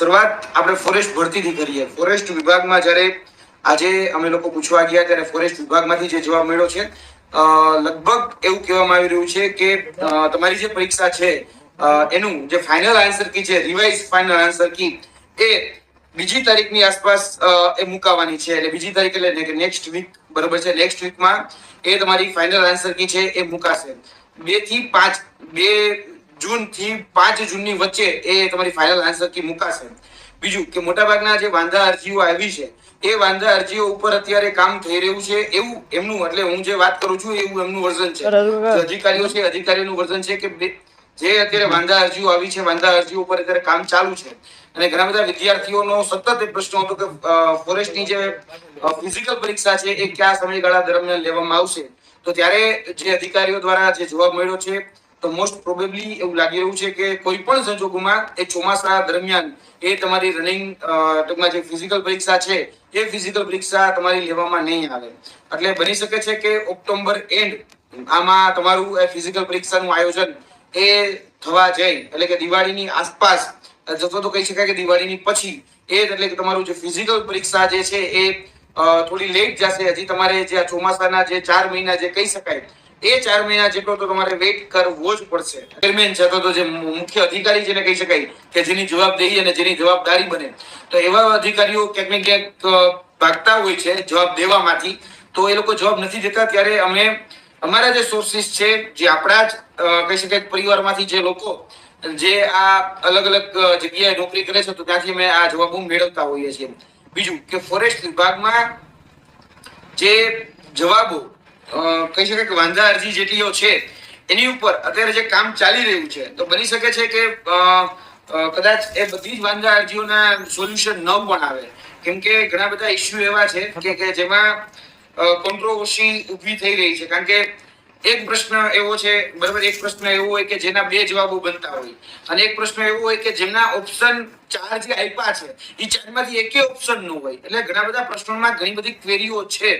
શરૂઆત આપણે ફોરેસ્ટ ભરતીથી કરીએ. ફોરેસ્ટ વિભાગમાં જ્યારે આજે અમે લોકો પૂછવા ગયા ત્યારે ફોરેસ્ટ વિભાગમાંથી જે જવાબ મળ્યો છે લગભગ એવું કહેવામાં આવી રહ્યું છે કે તમારી જે પરીક્ષા છે એનું જે ફાઇનલ આન્સર કી છે રિવાઇઝ ફાઇનલ આન્સર કી એ બીજી તારીખની આસપાસ એ મુકાવાની છે. એટલે બીજી તારીખ એટલે કે નેક્સ્ટ વીક બરોબર છે? નેક્સ્ટ વીકમાં એ તમારી ફાઇનલ આન્સર કી છે, એ મુકાશે. બેથી પાંચ, બે જૂનથી પાંચ જૂનની વચ્ચે એ તમારી ફાઇનલ આન્સર કી મુકાશે. બીજું કે મોટાભાગના જે વાંધા અરજીઓ આવી છે એ વાંધા અરજીઓ ઉપર અત્યારે કામ થઈ રહ્યું છે એવું એમનું એટલે હું જે વાત કરું છું એવું એમનું વર્ઝન છે. અધિકારીઓ છે અધિકારીઓનું વર્ઝન છે કે જે અત્યારે વાંધા અરજીઓ આવી છે વાંધા અરજીઓ ઉપર અત્યારે કામ ચાલુ છે. અને ઘણા બધા વિદ્યાર્થીઓનો સતત એક પ્રશ્ન હતો કે ફોરેસ્ટની જે ફિઝિકલ પરીક્ષા છે એ કયા સમયગાળા દરમિયાન લેવામાં આવશે? તો ત્યારે જે અધિકારીઓ દ્વારા જે જવાબ મળ્યો છે તો મોસ્ટ પ્રોબેબલી એવું લાગી રહ્યું છે કે કોઈ પણ સંજોગોમાં એ ચોમાસા દરમિયાન એ તમારી રનિંગ ટૂંકમાં જે ફિઝિકલ પરીક્ષા છે, એ ફિઝિકલ પરીક્ષા તમારી લેવામાં નહીં આવે. એટલે બની શકે છે કે ઓક્ટોબર એન્ડ આમાં તમારું એ ફિઝિકલ પરીક્ષાનું આયોજન એ થવા જાય. એટલે કે દિવાળીની આસપાસ જતો તો કહી શકાય કે દિવાળીની પછી, એ એટલે કે તમારું જે ફિઝિકલ પરીક્ષા જે છે એ થોડી લેટ જશે. હજી તમારે જે ચોમાસાના જે ચાર મહિના જે કહી શકાય એ ચાર મહિના જેટલો તો તમારે વેઇટ કરવો જ પડશે. ચેરમેન છે તો જે મુખ્ય અધિકારી જેને કહી શકાય કે જેની જવાબદેહી અને જેની જવાબદારી બને. તો એવા અધિકારીઓ ક્યાંક ને ક્યાંક ભાગતા હોય છે જવાબ દેવામાંથી. તો એ લોકો જવાબ નથી દેતા ત્યારે અમે, અમારા જે સોર્સિસ છે, જે આપણા જ કહી શકાય પરિવારમાંથી જે લોકો, જે આ અલગ અલગ જગ્યાએ નોકરી કરે છે તો ત્યાંથી અમે આ જવાબો મેળવતા હોઈએ છીએ. બીજું કે ફોરેસ્ટ વિભાગમાં જે જવાબો કહી શકાય કે વાંધા અરજી જેટલીઓ છે, એની ઉપર અત્યારે જે કામ ચાલી રહ્યું છે, તો બની શકે છે કે કદાચ એ બધી જ વાંધા અરજીઓના સોલ્યુશન ન પણ આવે. કેમ કે ઘણા બધા ઇસ્યુ એવા છે કે જેમાં કોન્ટ્રોવર્સી ઊભી થઈ રહી છે. કારણ કે એક પ્રશ્ન એવો છે, બરાબર, એક પ્રશ્ન એવો હોય કે જેના બે જવાબો બનતા હોય. અને એક પ્રશ્ન એવો હોય કે જેમના ઓપ્શન ચાર જે આપ્યા છે એ ચારમાંથી એકે ઓપ્શન ન હોય. એટલે ઘણા બધા પ્રશ્નોમાં ઘણી બધી ક્વેરીઓ છે.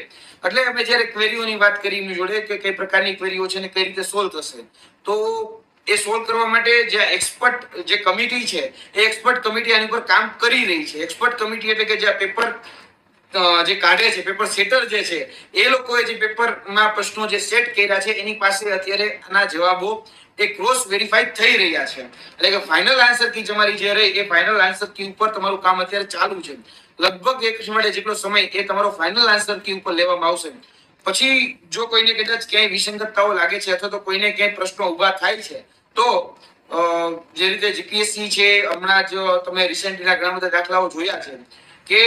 એટલે અમે જ્યારે ક્વેરીઓની વાત કરી એમની જોડે કે કઈ પ્રકારની ક્વેરીઓ છે ને કઈ રીતે સોલ્વ થશે. તો એ સોલ્વ કરવા માટે જે એક્સપર્ટ જે કમિટી છે, એ એક્સપર્ટ કમિટી આની ઉપર કામ કરી રહી છે. એક્સપર્ટ કમિટી એટલે કે જે પેપર જે કાઢે છે પેપર સેટર જે છે, એ લોકોએ જે પેપરમાં પ્રશ્નો જે સેટ કર્યા છે, એની પાસે અત્યારે આના જવાબો એ ક્રોસ વેરીફાઈ થઈ રહ્યા છે. એટલે કે ફાઇનલ આન્સર કી તમારી જે રહી, એ ફાઇનલ આન્સર કી ઉપર તમારું કામ અત્યારે ચાલુ છે. લગભગ એક માટે જેટલો સમય એ તમારો ફાઇનલ આન્સર કી ઉપર લેવામાં આવશે. પછી જો કોઈને કદાચ ક્યાંય વિસંગતતાઓ લાગે છે અથવા તો કોઈને ક્યાંય પ્રશ્નો ઊભા થાય છે, તો જે રીતે જીપીએસસી છે, હમણાં જ તમે રિસેન્ટલી ઘણા બધા દાખલાઓ જોયા છે, કે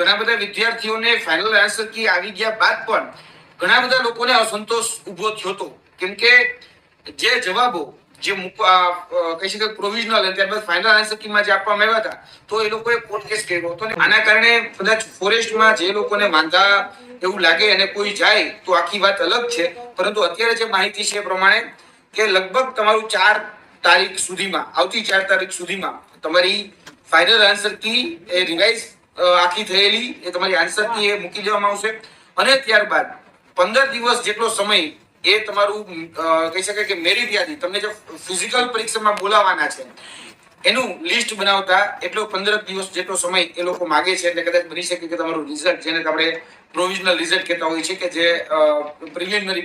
ઘણા બધા વિદ્યાર્થીઓને ફાઇનલ આન્સર કી આવી ગયા બાદ પણ ઘણા બધા લોકોને અસંતોષ ઊભો થયો હતો. કેમ કે જે જવાબો, જે કહી શકાય પ્રોવિઝનલ અને ત્યારબાદ ફાઇનલ આન્સર કીમાં જે આપવામાં આવ્યા હતા, તો એ લોકોએ કોર્ટ કેસ કર્યો હતો આના કારણે કદાચ ફોરેસ્ટમાં જે લોકોને વાંધા એવું લાગે અને કોઈ જાય, તો આખી વાત અલગ છે. પરંતુ અત્યારે જે માહિતી છે એ પ્રમાણે કે લગભગ તમારું ચાર તારીખ સુધીમાં, આવતી ચાર તારીખ સુધીમાં તમારી ફાઇનલ આન્સર કી એ રિવાઇઝ આખી થયેલી, એ તમારી આન્સર કી એ મૂકી દેવામાં આવશે. અને ત્યારબાદ, પંદર દિવસ જેટલો સમય એ તમારું કહી શકાય કે મેરિટ યાદી તમને જે ફિઝિકલ પરીક્ષામાં બોલાવાના છે, એનું લિસ્ટ બનાવતા એટલો પંદર દિવસ જેટલો સમય એ લોકો માગે છે, એટલે કદાચ બની શકે કે તમારું રિઝલ્ટ જેને આપણે પ્રોવિઝનલ રિઝલ્ટ કહેતા હોય છે કે જે પ્રિલિમિનરી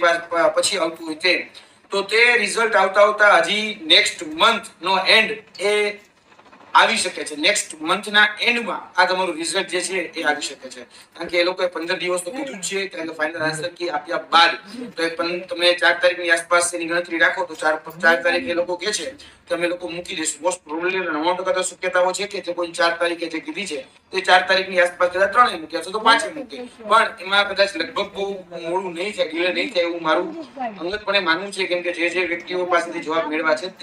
પછી આવતું હોય તે. તો તે રિઝલ્ટ આવતા આવતા હજી નેક્સ્ટ મંથ નો એન્ડ એ આવી શકે છે. નેક્સ્ટ મંથના એન્ડમાં આ તમારું રિઝલ્ટ જે છે એ આવી શકે છે. કારણ કે એ લોકોએ પંદર દિવસ તો કીધું છે. કારણ કે ફાઇનલ આન્સર કી આપ્યા બાદ તો એ તમે ચાર તારીખની આસપાસ એની ગણતરી રાખો તો ચાર ચાર તારીખે એ લોકો કે છે કે અમે લોકો મૂકી દઈશું. મોસ્ટ પ્રોબ્લેમ નવ્વાણું ટકા તો શક્યતાઓ છે કે જે કોઈ ચાર તારીખે જે કીધી છે, તે ચાર તારીખની આસપાસ કદાચ ત્રણ મૂકે અથવા તો પાંચે મૂકે પણ એમાં કદાચ લગભગ બહુ મોડું નહીં થાય ડીલે નહીં થાય એવું મારું અંગતપણે માનવું છે. કેમ કે જે જે વ્યક્તિઓ પાસેથી જવાબ મેળવા છે